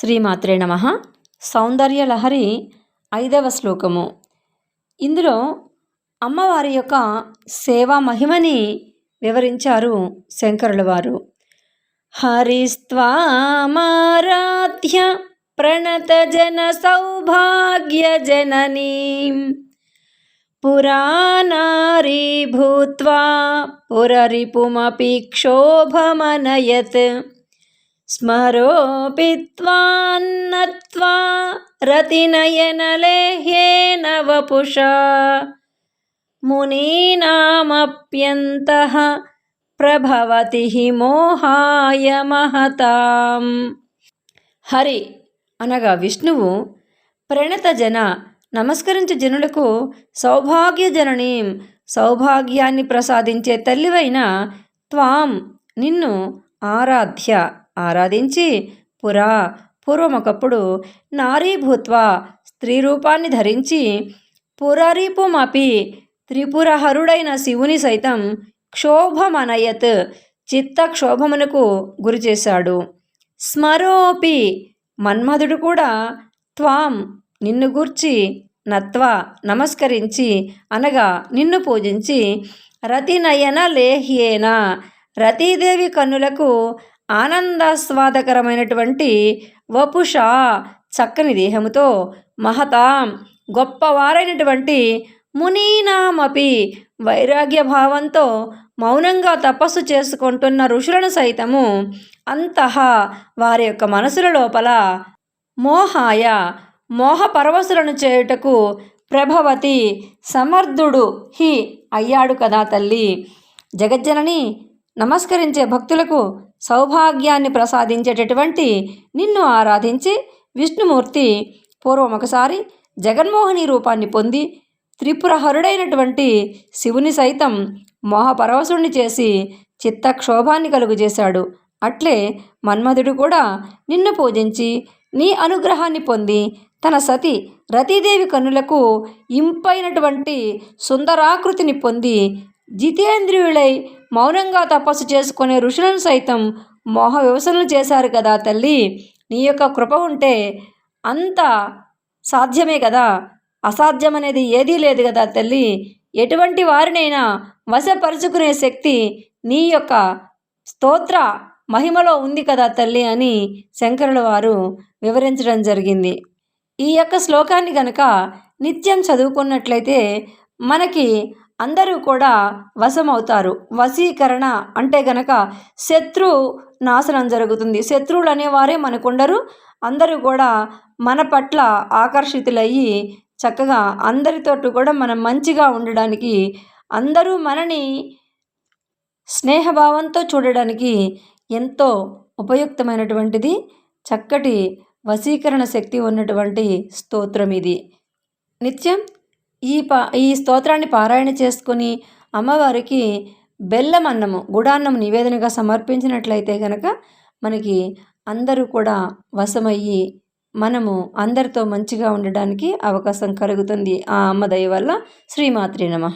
శ్రీమాత్రే నమ. సౌందర్య లహరి ఐదవ శ్లోకము. ఇందులో అమ్మవారి యొక్క సేవా మహిమని వివరించారు శంకరుల వారు. హరిస్వామారాధ్య ప్రణత జన సౌభాగ్య జననీ. పురానారీ భూత్వా పురరిపుమపి క్షోభమనయత్. స్మరోపిత్వాన్నత్వా రతినయనలేహ్యేన వపుషా మునీనామప్యంతః ప్రభవతి మోహాయ మహతాం. హరి అనగా విష్ణువు ప్రణత జన నమస్కరించు జనులకు సౌభాగ్యజననీం సౌభాగ్యాన్ని ప్రసాదించే తల్లివైన త్వాం నిన్ను ఆరాధ్య. ఆరాధించి పురా పూర్వమొకప్పుడు నారీభూత్వ స్త్రీ రూపాన్ని ధరించి పురరిపుమపి త్రిపురహరుడైన శివుని సైతం క్షోభమనయత్ చిత్త క్షోభమునకు గురి చేశాడు స్మరోపి మన్మధుడు కూడా త్వాం నిన్ను గూర్చి నత్వ నమస్కరించి అనగా నిన్ను పూజించి రతినయన లేహ్యేన రతీదేవి కన్నులకు ఆనందాస్వాదకరమైనటువంటి వపుష చక్కని దేహముతో మహతాం గొప్పవారైనటువంటి మునీనామపి వైరాగ్య భావంతో మౌనంగా తపస్సు చేసుకుంటున్న ఋషులను సైతము అంతః వారి యొక్క మనసుల లోపల మోహాయ మోహ పరవశులను చేయుటకు ప్రభవతి సమర్థుడు హి అయ్యాడు కదా తల్లి. జగజ్జనని నమస్కరించే భక్తులకు సౌభాగ్యాన్ని ప్రసాదించేటటువంటి నిన్ను ఆరాధించి విష్ణుమూర్తి పూర్వం ఒకసారి జగన్మోహిని రూపాన్ని పొంది త్రిపురహరుడైనటువంటి శివుని సైతం మోహపరవశుణ్ణి చేసి చిత్తక్షోభాన్ని కలుగజేశాడు. అట్లే మన్మధుడు కూడా నిన్ను పూజించి నీ అనుగ్రహాన్ని పొంది తన సతి రతీదేవి కన్నులకు ఇంపైనటువంటి సుందరాకృతిని పొంది జితేంద్రియులై మౌనంగా తపస్సు చేసుకునే ఋషులను సైతం మోహ వ్యవసనలు చేశారు కదా తల్లి. నీ యొక్క కృప ఉంటే అంత సాధ్యమే కదా. అసాధ్యం అనేది ఏదీ లేదు కదా తల్లి. ఎటువంటి వారినైనా వశపరుచుకునే శక్తి నీ యొక్క స్తోత్ర మహిమలో ఉంది కదా తల్లి అని శంకరుల వారు వివరించడం జరిగింది. ఈ యొక్క శ్లోకాన్ని కనుక నిత్యం చదువుకున్నట్లయితే మనకి అందరూ కూడా వశమవుతారు. వశీకరణ అంటే గనక శత్రు నాశనం జరుగుతుంది. శత్రువులు అనేవారే మనకుండరు. అందరూ కూడా మన పట్ల ఆకర్షితులయ్యి చక్కగా అందరితోటి కూడా మనం మంచిగా ఉండడానికి అందరూ మనని స్నేహభావంతో చూడడానికి ఎంతో ఉపయుక్తమైనటువంటిది చక్కటి వశీకరణ శక్తి ఉన్నటువంటి స్తోత్రం ఇది. నిత్యం ఈ పా ఈ స్తోత్రాన్ని పారాయణ చేసుకొని అమ్మవారికి బెల్లం అన్నము గుడాన్నం నివేదనగా సమర్పించినట్లయితే కనుక మనకి అందరూ కూడా వశమయ్యి మనము అందరితో మంచిగా ఉండడానికి అవకాశం కలుగుతుంది ఆ అమ్మ దయ వల్ల. శ్రీమాత్రి నమ.